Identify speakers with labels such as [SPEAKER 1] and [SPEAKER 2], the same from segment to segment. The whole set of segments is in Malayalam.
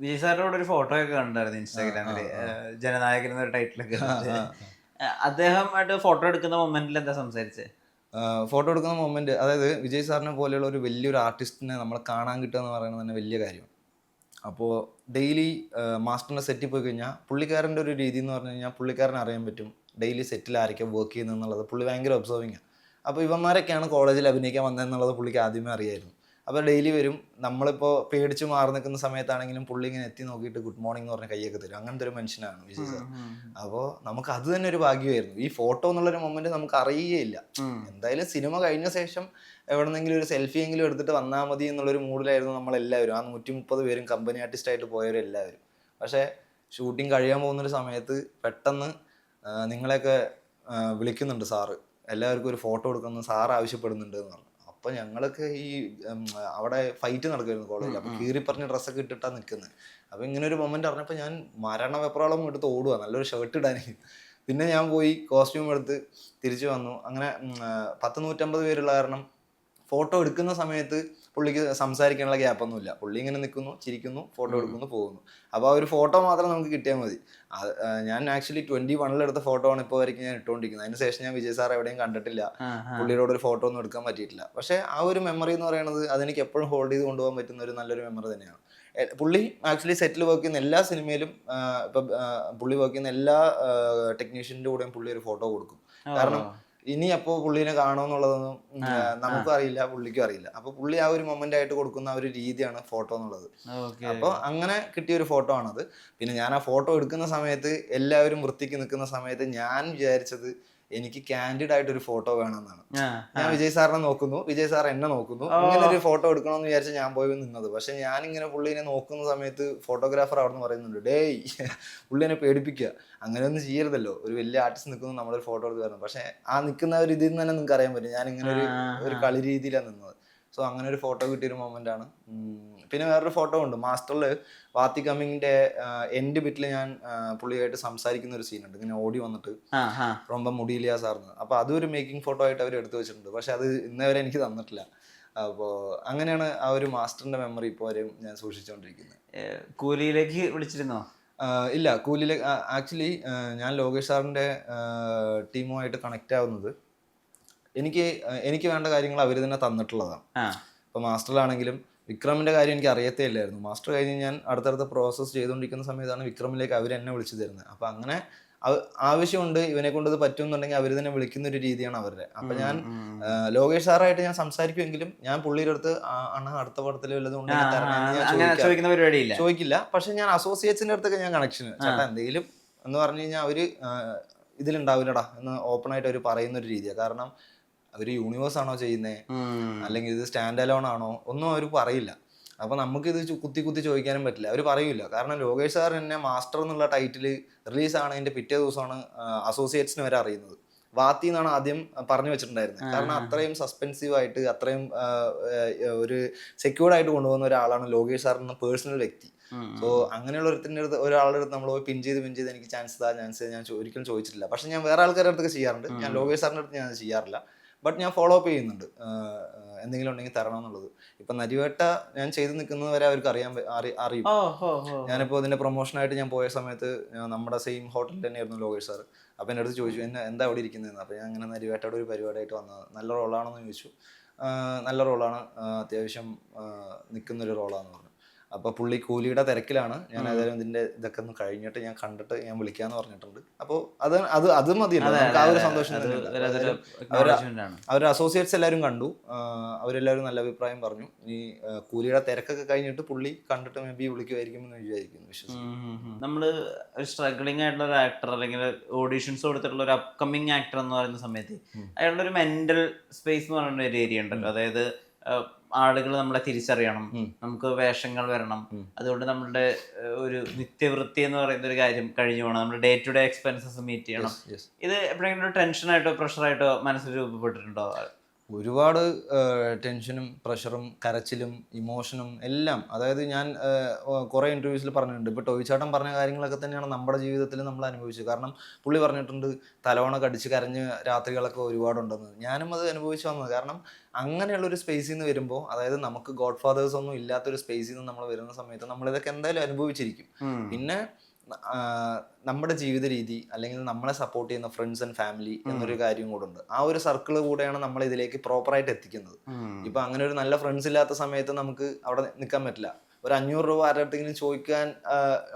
[SPEAKER 1] വിജയ് സാറിനോട് ഒരു ഫോട്ടോ ഒക്കെ കണ്ടായിരുന്നു ഇൻസ്റ്റാഗ്രാമിൽ. ജനനായകൻ എന്നൊരു ടൈറ്റിലൊക്കെ അദ്ദേഹമായിട്ട് ഫോട്ടോ എടുക്കുന്ന മൊമെന്റിൽ എന്താ സംസാരിച്ചത്
[SPEAKER 2] ഫോട്ടോ എടുക്കുന്ന മൊമെന്റ് അതായത് വിജയ് സാറിനെ പോലെയുള്ള ഒരു വലിയൊരു ആർട്ടിസ്റ്റിനെ നമ്മൾ കാണാൻ കിട്ടുക എന്ന് പറയുന്നത് തന്നെ വലിയ കാര്യമാണ് അപ്പോൾ ഡെയിലി മാസ്റ്ററിന്റെ സെറ്റിൽ പോയി കഴിഞ്ഞാൽ പുള്ളിക്കാരന്റെ ഒരു രീതി എന്ന് പറഞ്ഞു കഴിഞ്ഞാൽ പുള്ളിക്കാരനെ അറിയാൻ പറ്റും. ഡെയിലി സെറ്റിൽ ആരൊക്കെ വർക്ക് ചെയ്യുന്നത് എന്നുള്ളത്. പുള്ളി ഭയങ്കര ഒബ്സർവിങ്ങാണ് അപ്പോൾ ഇവന്മാരൊക്കെയാണ് കോളേജിൽ അഭിനയിക്കാൻ വന്നതെന്നുള്ളത് പുള്ളിക്ക് ആദ്യമേ അറിയായിരുന്നു. അപ്പോൾ ഡെയിലി വരും. നമ്മളിപ്പോൾ പേടിച്ച് മാറി നിൽക്കുന്ന സമയത്താണെങ്കിലും പുള്ളി ഇങ്ങനെ എത്തി നോക്കിയിട്ട് ഗുഡ് മോർണിംഗ് എന്ന് പറഞ്ഞ കൈയൊക്കെ തരും. അങ്ങനത്തെ ഒരു മനുഷ്യനാണ് വിജയ് സാർ അപ്പോൾ നമുക്ക് അത് തന്നെ ഒരു ഭാഗ്യമായിരുന്നു. ഈ ഫോട്ടോ എന്നുള്ളൊരു മൊമെന്റ് നമുക്ക് അറിയുകയില്ല. എന്തായാലും സിനിമ കഴിഞ്ഞ ശേഷം എവിടെന്നെങ്കിലും ഒരു സെൽഫി എങ്കിലും എടുത്തിട്ട് വന്നാൽ മതി എന്നുള്ളൊരു മൂഡിലായിരുന്നു നമ്മളെല്ലാവരും. ആ നൂറ്റി മുപ്പത് പേരും കമ്പനി ആർട്ടിസ്റ്റ് ആയിട്ട് പോയവരെല്ലാവരും. പക്ഷേ ഷൂട്ടിംഗ് കഴിയാൻ പോകുന്നൊരു സമയത്ത് പെട്ടെന്ന് നിങ്ങളെയൊക്കെ വിളിക്കുന്നുണ്ട് സാറ്. എല്ലാവർക്കും ഒരു ഫോട്ടോ എടുക്കുന്നു സാർ ആവശ്യപ്പെടുന്നുണ്ട് എന്ന് പറഞ്ഞു. അപ്പോൾ ഞങ്ങളൊക്കെ ഈ അവിടെ ഫൈറ്റ് നടക്കുമായിരുന്നു കോളേജിൽ അപ്പോൾ കീറി പറഞ്ഞ ഡ്രസ്സൊക്കെ ഇട്ടിട്ടാണ് നിൽക്കുന്നത് അപ്പോൾ ഇങ്ങനെ ഒരു മൊമെന്റ് അറിഞ്ഞപ്പോൾ ഞാൻ മരണ വെപ്രാളം എടുത്ത് ഓടുക നല്ലൊരു ഷർട്ട് ഇടാൻ പിന്നെ ഞാൻ പോയി കോസ്റ്റ്യൂം എടുത്ത് തിരിച്ചു വന്നു. അങ്ങനെ പത്ത് നൂറ്റമ്പത് പേരുള്ള കാരണം ഫോട്ടോ എടുക്കുന്ന സമയത്ത് പുള്ളിക്ക് സംസാരിക്കാനുള്ള ഗ്യാപ്പൊന്നുമില്ല പുള്ളി ഇങ്ങനെ നിൽക്കുന്നു ചിരിക്കുന്നു ഫോട്ടോ എടുക്കുന്നു പോകുന്നു. അപ്പോൾ ആ ഒരു ഫോട്ടോ മാത്രം നമുക്ക് കിട്ടിയാൽ മതി. അത്, ഞാൻ ആക്ച്വലി ട്വന്റി വണ്ണിലെടുത്ത ഫോട്ടോ ആണ് ഇപ്പോൾ വരയ്ക്കും ഞാൻ ഇട്ടുകൊണ്ടിരിക്കുന്നത് അതിന് ശേഷം ഞാൻ വിജയ് സാർ എവിടെയും കണ്ടിട്ടില്ല. പുള്ളിയോട് ഒരു ഫോട്ടോ ഒന്നും എടുക്കാൻ പറ്റിയിട്ടില്ല. പക്ഷേ ആ ഒരു മെമ്മറി എന്ന് പറയുന്നത് അതെനിക്ക് എപ്പോഴും ഹോൾഡ് ചെയ്ത് കൊണ്ടുപോകാൻ പറ്റുന്ന ഒരു നല്ലൊരു മെമ്മറി തന്നെയാണ്. പുള്ളി ആക്ച്വലി സെറ്റിൽ വർക്ക് ചെയ്യുന്ന എല്ലാ സിനിമയിലും ഇപ്പം പുള്ളി വർക്ക് ചെയ്യുന്ന എല്ലാ ടെക്നീഷ്യന്റെ കൂടെയും പുള്ളി ഒരു ഫോട്ടോ കൊടുക്കും. കാരണം ഇനി അപ്പോ പുള്ളിനെ കാണുമെന്നുള്ളതൊന്നും നമുക്കും അറിയില്ല പുള്ളിക്കും അറിയില്ല. അപ്പൊ പുള്ളി ആ ഒരു മൊമെന്റ് ആയിട്ട് കൊടുക്കുന്ന ആ ഒരു രീതിയാണ് ഫോട്ടോ എന്നുള്ളത്.
[SPEAKER 1] അപ്പൊ
[SPEAKER 2] അപ്പോൾ അങ്ങനെ കിട്ടിയ ഒരു ഫോട്ടോ ആണത്. പിന്നെ ഞാൻ ആ ഫോട്ടോ എടുക്കുന്ന സമയത്ത് എല്ലാവരും വൃത്തിക്ക് നിൽക്കുന്ന സമയത്ത് ഞാൻ വിചാരിച്ചത് എനിക്ക് കാൻഡിഡ് ആയിട്ട് ഒരു ഫോട്ടോ വേണമെന്നാണ്. ഞാൻ വിജയ് സാറിനെ നോക്കുന്നു. വിജയ് സാർ എന്നെ നോക്കുന്നു. ഇങ്ങനെ ഒരു ഫോട്ടോ എടുക്കണമെന്ന് വിചാരിച്ച് ഞാൻ പോയി നിന്നത്. പക്ഷെ ഞാൻ ഇങ്ങനെ പുള്ളിനെ നോക്കുന്ന സമയത്ത് ഫോട്ടോഗ്രാഫർ അവിടെ നിന്ന് പറയുന്നുണ്ട് ഡേയ് പുള്ളിനെ പേടിപ്പിക്കുക അങ്ങനെയൊന്നും ചെയ്യരുതല്ലോ. ഒരു വലിയ ആർട്ടിസ്റ്റ് നിൽക്കുന്നു നമ്മളൊരു ഫോട്ടോ എടുത്ത് വരണം പക്ഷെ ആ നിൽക്കുന്ന ഒരു ഇതിൽ നിന്ന് തന്നെ നിങ്ങൾക്ക് അറിയാൻ പറ്റും ഞാൻ ഇങ്ങനെ ഒരു ഒരു കളി രീതിയിലാണ് നിന്നത്. സോ അങ്ങനെ ഒരു ഫോട്ടോ കിട്ടിയൊരു മൊമെന്റ് ആണ്. പിന്നെ വേറൊരു ഫോട്ടോ ഉണ്ട്. മാസ്റ്ററിൽ വാത്തി കമ്മിങ്ങിന്റെ എൻഡ് ബിറ്റിൽ ഞാൻ പുള്ളിയായിട്ട് സംസാരിക്കുന്ന ഒരു സീനുണ്ട് ഇങ്ങനെ ഓടി വന്നിട്ട് റൊമ്പ മുടിയില്ല സാറിന്. അപ്പോൾ അതൊരു മേക്കിംഗ് ഫോട്ടോ ആയിട്ട് അവർ എടുത്തു വെച്ചിട്ടുണ്ട്. പക്ഷെ അത് ഇന്നേവരെ എനിക്ക് തന്നിട്ടില്ല. അപ്പോൾ അങ്ങനെയാണ് ആ ഒരു മാസ്റ്ററിന്റെ മെമ്മറി ഇപ്പോൾ വരെയും ഞാൻ സൂക്ഷിച്ചുകൊണ്ടിരിക്കുന്നത്
[SPEAKER 1] കൂലിയിലേക്ക് വിളിച്ചിരുന്നോ?
[SPEAKER 2] ഇല്ല. കൂലിയിലേക്ക് ആക്ച്വലി ഞാൻ ലോകേഷ് സാറിന്റെ ടീമുമായിട്ട് കണക്ട് ആവുന്നത് എനിക്ക് എനിക്ക് വേണ്ട കാര്യങ്ങൾ അവർ തന്നെ തന്നിട്ടുള്ളതാണ്. ഇപ്പൊ മാസ്റ്ററിലാണെങ്കിലും വിക്രമിന്റെ കാര്യം എനിക്ക് അറിയത്തേ ഇല്ലായിരുന്നു മാസ്റ്റർ കഴിഞ്ഞ് ഞാൻ അടുത്തടുത്ത പ്രോസസ്സ് ചെയ്തുകൊണ്ടിരിക്കുന്ന സമയത്താണ് വിക്രമിലേക്ക് അവർ എന്നെ വിളിച്ചു തരുന്നത്. അപ്പോൾ അങ്ങനെ ആവശ്യമുണ്ട് ഇവനെ കൊണ്ട് ഇത് പറ്റുമെന്നുണ്ടെങ്കിൽ അവർ തന്നെ വിളിക്കുന്ന ഒരു രീതിയാണ് അവരുടെ. അപ്പൊ ഞാൻ ലോകേഷ് സാറായിട്ട് ഞാൻ സംസാരിക്കുമെങ്കിലും ഞാൻ പുള്ളിയുടെ അടുത്ത് അണ അടുത്ത പടത്തിൽ വല്ലതും ചോദിക്കില്ല. പക്ഷെ ഞാൻ അസോസിയേറ്റ്സിന്റെ അടുത്തൊക്കെ ഞാൻ കണക്ഷൻ ചേട്ടാ എന്തെങ്കിലും എന്ന് പറഞ്ഞു കഴിഞ്ഞാൽ അവർ ഇതിലുണ്ടാവില്ലടാ എന്ന് ഓപ്പൺ ആയിട്ട് അവർ പറയുന്ന ഒരു രീതിയാണ് കാരണം അവർ യൂണിവേഴ്സ് ആണോ ചെയ്യുന്നത്. അല്ലെങ്കിൽ ഇത് സ്റ്റാൻഡ് അലോൺ ആണോ? ഒന്നും അവർ പറയില്ല. അപ്പൊ നമുക്ക് ഇത് കുത്തി കുത്തി ചോദിക്കാനും പറ്റില്ല. അവർ പറയൂല. കാരണം ലോകേഷ് സാർ എന്നെ മാസ്റ്റർ എന്നുള്ള ടൈറ്റിൽ റിലീസ് ആണതിന്റെ പിറ്റേ ദിവസമാണ് അസോസിയേറ്റ്സിന് വരെ അറിയുന്നത്. വാത്തി എന്നാണ് ആദ്യം പറഞ്ഞു വെച്ചിട്ടുണ്ടായിരുന്നത് കാരണം അത്രയും സസ്പെൻസീവ് ആയിട്ട് അത്രയും ഒരു സെക്യൂർഡ് ആയിട്ട് കൊണ്ടുപോകുന്ന ഒരാളാണ് ലോകേഷ് സാർ എന്ന പേഴ്സണൽ വ്യക്തി. സോ അങ്ങനെയുള്ള ഒരുത്തിന്റെ അടുത്ത് ഒരാളുടെ അടുത്ത് നമ്മൾ പോയി പിൻ ചെയ്ത് പിൻ ചെയ്ത് എനിക്ക് ചാൻസ് താ ചാൻസ് ഞാൻ ഒരിക്കലും ചോദിച്ചിട്ടില്ല. പക്ഷെ ഞാൻ വേറെ ആൾക്കാരുടെ അടുത്തൊക്കെ ചെയ്യാറുണ്ട്. ഞാൻ ലോകേഷ് സാറിന്റെ അടുത്ത് ഞാൻ അത് ചെയ്യാറില്ല. ബട്ട് ഞാൻ ഫോളോ അപ്പ് ചെയ്യുന്നുണ്ട്. എന്തെങ്കിലും ഉണ്ടെങ്കിൽ തരണം എന്നുള്ളത്. ഇപ്പൊ നരിവേട്ട ഞാൻ ചെയ്തു നിൽക്കുന്നത് വരെ അവർക്ക് അറിയാൻ അറിയും. ഞാനിപ്പോ ഇതിന്റെ പ്രൊമോഷനായിട്ട് ഞാൻ പോയ സമയത്ത് നമ്മുടെ സെയിം ഹോട്ടലിൽ തന്നെയായിരുന്നു ലോകേഷ് സാർ അപ്പൊ എന്റെ അടുത്ത് ചോദിച്ചു എന്നെ എന്താ അവിടെ ഇരിക്കുന്നതെന്ന്? അപ്പൊ ഞാൻ അങ്ങനെ നരിവേട്ടയുടെ ഒരു പരിപാടിയായിട്ട് വന്നത് നല്ല റോളാണെന്ന് ചോദിച്ചു. നല്ല റോളാണ് അത്യാവശ്യം നിൽക്കുന്ന ഒരു റോളാന്ന് പറഞ്ഞു. അപ്പോൾ പുള്ളി കൂലിയുടെ തിരക്കിലാണ്. ഞാൻ ഏതായാലും ഇതിന്റെ ഇതൊക്കെ ഒന്ന് കഴിഞ്ഞിട്ട് ഞാൻ കണ്ടിട്ട് ഞാൻ വിളിക്കാന്ന് പറഞ്ഞിട്ടുണ്ട്. അപ്പോൾ അത് അത് അത് മതിയല്ലോ. നമുക്ക് ആ ഒരു സന്തോഷം. അവർ അസോസിയേറ്റ്സ് എല്ലാവരും കണ്ടു. അവരെല്ലാവരും നല്ല അഭിപ്രായം പറഞ്ഞു. ഈ കൂലിയുടെ തിരക്കൊക്കെ കഴിഞ്ഞിട്ട് പുള്ളി കണ്ടിട്ട് മേ ബി വിളിക്കുമായിരിക്കും എന്ന് വിചാരിക്കുന്നു വിശ്വസിക്കുന്നു.
[SPEAKER 1] നമ്മൾ ഒരു സ്ട്രഗ്ലിംഗ് ആയിട്ടുള്ള ഒരു ആക്ടർ അല്ലെങ്കിൽ ഓഡീഷൻസ് കൊടുത്തിട്ടുള്ള ഒരു അപ്കമിങ് ആക്ടർ എന്ന് പറയുന്ന സമയത്ത് അയാളുടെ ഒരു മെന്റൽ സ്പേസ് എന്ന് പറയുന്ന ഒരു ഏരിയ ഉണ്ടല്ലോ. അതായത് ആളുകൾ നമ്മളെ തിരിച്ചറിയണം. നമുക്ക് വേഷങ്ങൾ വരണം. അതുകൊണ്ട് നമ്മളുടെ ഒരു നിത്യവൃത്തി എന്ന് പറയുന്ന ഒരു കാര്യം കഴിഞ്ഞു പോകണം. നമ്മുടെ day to day expenses meet ചെയ്യണം. ഇത് എപ്പോഴെങ്കിലും ടെൻഷനായിട്ടോ പ്രഷറായിട്ടോ മനസ്സിൽ രൂപപ്പെട്ടിട്ടുണ്ടോ?
[SPEAKER 2] ഒരുപാട് ടെൻഷനും പ്രഷറും കരച്ചിലും ഇമോഷനും എല്ലാം അതായത് ഞാൻ കുറേ ഇന്റർവ്യൂസിൽ പറഞ്ഞിട്ടുണ്ട്. ഇപ്പോൾ ടോയിച്ചാട്ടം പറഞ്ഞ കാര്യങ്ങളൊക്കെ തന്നെയാണ് നമ്മുടെ ജീവിതത്തിൽ നമ്മൾ അനുഭവിച്ചത്. കാരണം പുള്ളി പറഞ്ഞിട്ടുണ്ട് തലവണ കടിച്ച് കരഞ്ഞ് രാത്രികളൊക്കെ ഒരുപാടുണ്ടെന്ന്. ഞാനും അത് അനുഭവിച്ചു വന്നത്. കാരണം അങ്ങനെയുള്ള ഒരു സ്പേസിൽ നിന്ന് വരുമ്പോൾ അതായത് നമുക്ക് ഗോഡ് ഫാദേഴ്സ് ഒന്നും ഇല്ലാത്തൊരു സ്പേസിൽ നിന്ന് നമ്മൾ വരുന്ന സമയത്ത് നമ്മളിതൊക്കെ എന്തായാലും അനുഭവിച്ചിരിക്കും. പിന്നെ നമ്മുടെ ജീവിത രീതി അല്ലെങ്കിൽ നമ്മളെ സപ്പോർട്ട് ചെയ്യുന്ന ഫ്രണ്ട്സ് ആൻഡ് ഫാമിലി എന്നൊരു കാര്യം കൂടെ ഉണ്ട്. ആ ഒരു സർക്കിൾ കൂടെയാണ് നമ്മൾ ഇതിലേക്ക് പ്രോപ്പറായിട്ട് എത്തിക്കുന്നത്. ഇപ്പൊ അങ്ങനെ ഒരു നല്ല ഫ്രണ്ട്സ് ഇല്ലാത്ത സമയത്ത് നമുക്ക് അവിടെ നിൽക്കാൻ പറ്റില്ല. ഒരു അഞ്ഞൂറ് രൂപ ആരുടെ അടുത്തെങ്കിലും ചോദിക്കാൻ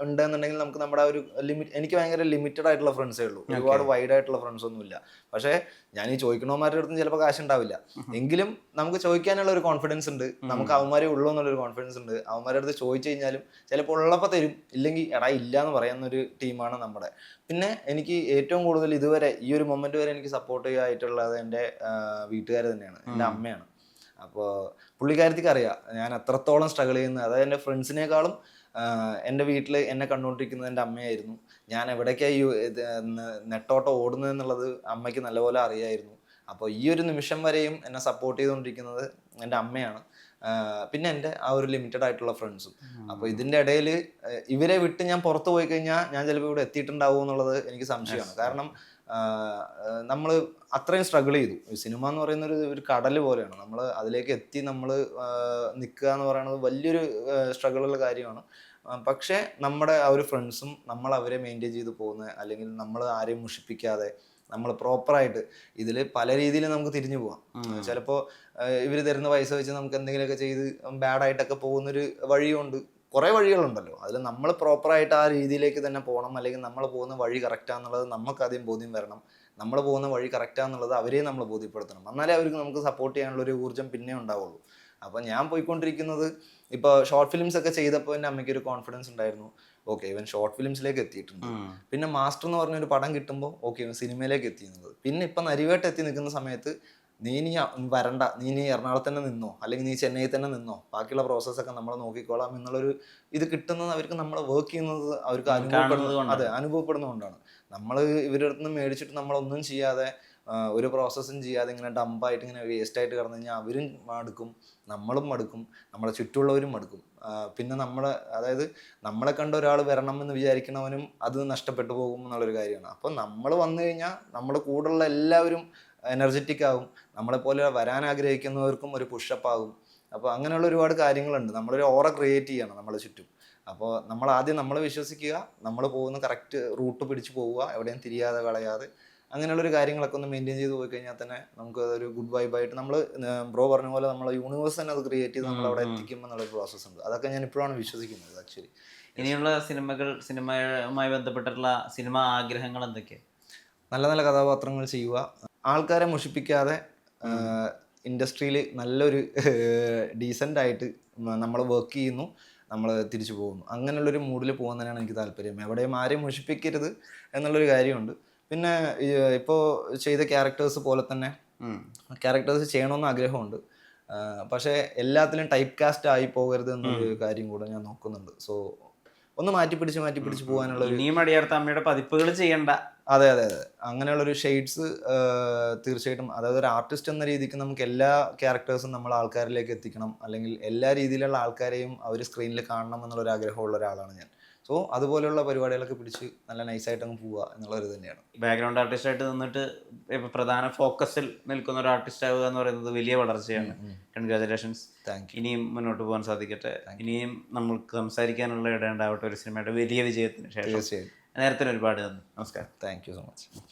[SPEAKER 2] ഉണ്ടെന്നുണ്ടെങ്കിൽ നമുക്ക് നമ്മുടെ ആ ഒരു ലിമിറ്റ് എനിക്ക് ഭയങ്കര ലിമിറ്റഡ് ആയിട്ടുള്ള ഫ്രണ്ട്സേ ഉള്ളൂ. ഒരുപാട് വൈഡ് ആയിട്ടുള്ള ഫ്രണ്ട്സ് ഒന്നുമില്ല പക്ഷേ ഞാൻ ഈ ചോദിക്കണവന്മാരുടെ അടുത്തും ചിലപ്പോൾ കാശ് ഉണ്ടാവില്ല എങ്കിലും നമുക്ക് ചോദിക്കാനുള്ള ഒരു കോൺഫിഡൻസ് ഉണ്ട്. നമുക്ക് അവന്മാരെ ഉള്ളൂ എന്നുള്ളൊരു കോൺഫിഡൻസ് ഉണ്ട്. അവന്മാരുടെ അടുത്ത് ചോദിച്ചു കഴിഞ്ഞാലും ചിലപ്പോൾ ഉള്ളപ്പോൾ തരും. ഇല്ലെങ്കിൽ എടാ ഇല്ല എന്ന് പറയുന്ന ഒരു ടീമാണ് നമ്മുടെ. പിന്നെ എനിക്ക് ഏറ്റവും കൂടുതൽ ഇതുവരെ ഈ ഒരു മൊമെന്റ് വരെ എനിക്ക് സപ്പോർട്ട് ആയിട്ടുള്ളത് എന്റെ വീട്ടുകാർ തന്നെയാണ്. എന്റെ അമ്മയാണ്. അപ്പോൾ പുള്ളിക്കാരത്തിക്ക് അറിയാം ഞാൻ അത്രത്തോളം സ്ട്രഗിൾ ചെയ്യുന്നത് അതായത് എന്റെ ഫ്രണ്ട്സിനേക്കാളും എന്റെ വീട്ടിൽ എന്നെ കണ്ടുകൊണ്ടിരിക്കുന്നത് എന്റെ അമ്മയായിരുന്നു. ഞാൻ എവിടേക്കാണ് ഈ നെട്ടോട്ടം ഓടുന്നത് എന്നുള്ളത് അമ്മയ്ക്ക് നല്ലപോലെ അറിയായിരുന്നു. അപ്പോൾ ഈ ഒരു നിമിഷം വരെയും എന്നെ സപ്പോർട്ട് ചെയ്തുകൊണ്ടിരിക്കുന്നത് എന്റെ അമ്മയാണ്. പിന്നെ എന്റെ ആ ഒരു ലിമിറ്റഡ് ആയിട്ടുള്ള ഫ്രണ്ട്സും അപ്പോൾ ഇതിന്റെ ഇടയിൽ ഇവരെ വിട്ട് ഞാൻ പുറത്ത് പോയി കഴിഞ്ഞാൽ ഞാൻ ചിലപ്പോൾ ഇവിടെ എത്തിയിട്ടുണ്ടാവും എന്നുള്ളത് എനിക്ക് സംശയമാണ്. കാരണം നമ്മൾ അത്രയും സ്ട്രഗിൾ ചെയ്തു. സിനിമ എന്ന് പറയുന്ന ഒരു ഒരു കടൽ പോലെയാണ്. നമ്മൾ അതിലേക്ക് എത്തി നമ്മൾ നിൽക്കുക എന്ന് പറയുന്നത് വലിയൊരു സ്ട്രഗിളുള്ള കാര്യമാണ്. പക്ഷേ നമ്മുടെ ആ ഒരു ഫ്രണ്ട്സും നമ്മൾ അവരെ മെയിന്റെയിൻ ചെയ്ത് പോകുന്ന അല്ലെങ്കിൽ നമ്മൾ ആരെയും മുഷിപ്പിക്കാതെ നമ്മൾ പ്രോപ്പറായിട്ട് ഇതിൽ പല രീതിയിൽ നമുക്ക് തിരിഞ്ഞു പോവാം. ചിലപ്പോൾ ഇവർ തരുന്ന പൈസ വെച്ച് നമുക്ക് എന്തെങ്കിലുമൊക്കെ ചെയ്ത് ബാഡായിട്ടൊക്കെ പോകുന്നൊരു വഴിയുണ്ട്. കുറേ വഴികളുണ്ടല്ലോ. അതിൽ നമ്മൾ പ്രോപ്പറായിട്ട് ആ രീതിയിലേക്ക് തന്നെ പോകണം. അല്ലെങ്കിൽ നമ്മൾ പോകുന്ന വഴി കറക്റ്റാന്നുള്ളത് നമുക്ക് ആദ്യം ബോധ്യം വരണം. നമ്മൾ പോകുന്ന വഴി കറക്റ്റാന്നുള്ളത് അവരെയും നമ്മൾ ബോധ്യപ്പെടുത്തണം. എന്നാലേ അവർക്ക് നമുക്ക് സപ്പോർട്ട് ചെയ്യാനുള്ള ഒരു ഊർജം പിന്നെ ഉണ്ടാവുള്ളൂ. അപ്പോൾ ഞാൻ പോയിക്കൊണ്ടിരിക്കുന്നത് ഇപ്പോൾ ഷോർട്ട് ഫിലിംസ് ഒക്കെ ചെയ്തപ്പോൾ എന്റെ അമ്മയ്ക്ക് ഒരു കോൺഫിഡൻസ് ഉണ്ടായിരുന്നു. ഓക്കെ ഇവൻ ഷോർട്ട് ഫിലിംസിലേക്ക് എത്തിയിട്ടുണ്ട്. പിന്നെ മാസ്റ്റർ എന്ന് പറഞ്ഞൊരു പടം കിട്ടുമ്പോൾ ഓക്കെ ഇവൻ സിനിമയിലേക്ക് എത്തി എന്നുള്ളത് പിന്നെ ഇപ്പം നരിവേട്ട് എത്തി നിൽക്കുന്ന സമയത്ത് നീ നീ വരണ്ട. നീ നീ എറണാകുളത്ത് തന്നെ നിന്നോ? അല്ലെങ്കിൽ നീ ചെന്നൈയിൽ തന്നെ നിന്നോ? ബാക്കിയുള്ള പ്രോസസ്സൊക്കെ നമ്മൾ നോക്കിക്കോളാം എന്നുള്ളൊരു ഇത് കിട്ടുന്നത് അവർക്ക് നമ്മൾ വർക്ക് ചെയ്യുന്നത് അവർക്ക് അനുഭവപ്പെടുന്നത്
[SPEAKER 1] കൊണ്ടാണ്.
[SPEAKER 2] അതെ അനുഭവപ്പെടുന്നതുകൊണ്ടാണ്. നമ്മൾ ഇവരുടെ അടുത്ത് നിന്ന് മേടിച്ചിട്ട് നമ്മളൊന്നും ചെയ്യാതെ ഒരു പ്രോസസ്സും ചെയ്യാതെ ഇങ്ങനെ ഡമ്പായിട്ട് ഇങ്ങനെ വേസ്റ്റ് ആയിട്ട് കിടന്നു കഴിഞ്ഞാൽ അവരും മടുക്കും നമ്മളും മടുക്കും നമ്മളെ ചുറ്റുമുള്ളവരും മടുക്കും. പിന്നെ നമ്മളെ അതായത് നമ്മളെ കണ്ട ഒരാൾ വരണം എന്ന് വിചാരിക്കണവനും അത് നഷ്ടപ്പെട്ടു പോകും എന്നുള്ളൊരു കാര്യമാണ്. അപ്പോൾ നമ്മൾ വന്നു കഴിഞ്ഞാൽ നമ്മുടെ കൂടെയുള്ള എല്ലാവരും എനർജറ്റിക് ആകും നമ്മളെപ്പോലെ വരാൻ ആഗ്രഹിക്കുന്നവർക്കും ഒരു പുഷപ്പ് ആകും അപ്പോൾ അങ്ങനെയുള്ള ഒരുപാട് കാര്യങ്ങളുണ്ട്. നമ്മളൊരു ഓറ ക്രിയേറ്റ് ചെയ്യണം നമ്മളെ ചുറ്റും. അപ്പോൾ നമ്മൾ ആദ്യം നമ്മൾ വിശ്വസിക്കുക നമ്മൾ പോകുന്ന കറക്റ്റ് റൂട്ട് പിടിച്ച് പോവുക എവിടെയും തിരിയാതെ കളയാതെ അങ്ങനെയുള്ളൊരു കാര്യങ്ങളൊക്കെ ഒന്ന് മെയിന്റെയിൻ ചെയ്ത് പോയി കഴിഞ്ഞാൽ തന്നെ നമുക്ക് അതൊരു ഗുഡ് വൈബായിട്ട് നമ്മൾ ബ്രോ പറഞ്ഞ പോലെ നമ്മൾ യൂണിവേഴ്സ് തന്നെ അത് ക്രിയേറ്റ് ചെയ്ത് നമ്മൾ അവിടെ എത്തിക്കും എന്നുള്ളൊരു പ്രോസസ്സ് ഉണ്ട്. അതൊക്കെ ഞാൻ ഇപ്പോഴാണ് വിശ്വസിക്കുന്നത് ആക്ച്വലി
[SPEAKER 1] ഇനിയുള്ള സിനിമകൾ സിനിമയുമായി ബന്ധപ്പെട്ടിട്ടുള്ള സിനിമ ആഗ്രഹങ്ങൾ എന്തൊക്കെയാണ്
[SPEAKER 2] നല്ല നല്ല കഥാപാത്രങ്ങൾ ചെയ്യുക. ആൾക്കാരെ മുഷിപ്പിക്കാതെ ഇൻഡസ്ട്രിയിൽ നല്ലൊരു ഡീസന്റ് ആയിട്ട് നമ്മൾ വർക്ക് ചെയ്യുന്നു നമ്മൾ തിരിച്ചു പോകുന്നു. അങ്ങനെയുള്ളൊരു മൂഡിൽ പോകാൻ തന്നെയാണ് എനിക്ക് താല്പര്യം. എവിടെയും ആരെയും മുഷിപ്പിക്കരുത് എന്നുള്ളൊരു കാര്യമുണ്ട്. പിന്നെ ഇപ്പോൾ ചെയ്ത ക്യാരക്ടേഴ്സ് പോലെ തന്നെ ക്യാരക്ടേഴ്സ് ചെയ്യണമെന്ന് ആഗ്രഹമുണ്ട്. പക്ഷേ എല്ലാത്തിലും ടൈപ്പ് കാസ്റ്റ് ആയി പോകരുത് എന്നൊരു കാര്യം കൂടെ ഞാൻ നോക്കുന്നുണ്ട്. സോ ഒന്ന് മാറ്റി പിടിച്ച് മാറ്റി പിടിച്ച് പോകാനുള്ള ഒരു
[SPEAKER 1] ഇനിയും അടിയർത്ത അമ്മയുടെ പതിപ്പുകൾ ചെയ്യണ്ട.
[SPEAKER 2] അതെ അതെ അതെ. അങ്ങനെയുള്ള ഒരു ഷെയ്ഡ്സ് തീർച്ചയായിട്ടും അതായത് ഒരു ആർട്ടിസ്റ്റ് എന്ന രീതിക്ക് നമുക്ക് എല്ലാ ക്യാരക്ടേഴ്സും നമ്മൾ ആൾക്കാരിലേക്ക് എത്തിക്കണം. അല്ലെങ്കിൽ എല്ലാ രീതിയിലുള്ള ആൾക്കാരെയും അവർ സ്ക്രീനിൽ കാണണം എന്നുള്ള ഒരു ആഗ്രഹമുള്ള ഒരാളാണ് ഞാൻ. സോ അതുപോലെയുള്ള പരിപാടികളൊക്കെ പിടിച്ച് നല്ല നൈസായിട്ട് അങ്ങ് പോവുക എന്നുള്ളൊരു തന്നെയാണ്.
[SPEAKER 1] ബാക്ക്ഗ്രൗണ്ട് ആർട്ടിസ്റ്റ് ആയിട്ട് നിന്നിട്ട് ഇപ്പൊ പ്രധാന ഫോക്കസിൽ നിൽക്കുന്ന ഒരു ആർട്ടിസ്റ്റ് ആവുക എന്ന് പറയുന്നത് വലിയ വളർച്ചയാണ്. കൺഗ്രാചുലേഷൻസ്
[SPEAKER 2] താങ്ക്
[SPEAKER 1] ഇനിയും മുന്നോട്ട് പോകാൻ സാധിക്കട്ടെ. ഇനിയും നമ്മൾക്ക് സംസാരിക്കാനുള്ള ഇടമുണ്ടാവട്ടെ ഒരു സിനിമയുടെ വലിയ വിജയത്തിന് ശേഷം.
[SPEAKER 2] തീർച്ചയായും.
[SPEAKER 1] നേരത്തിന് ഒരുപാട് നന്ദി. നമസ്കാരം.
[SPEAKER 2] Thank you so much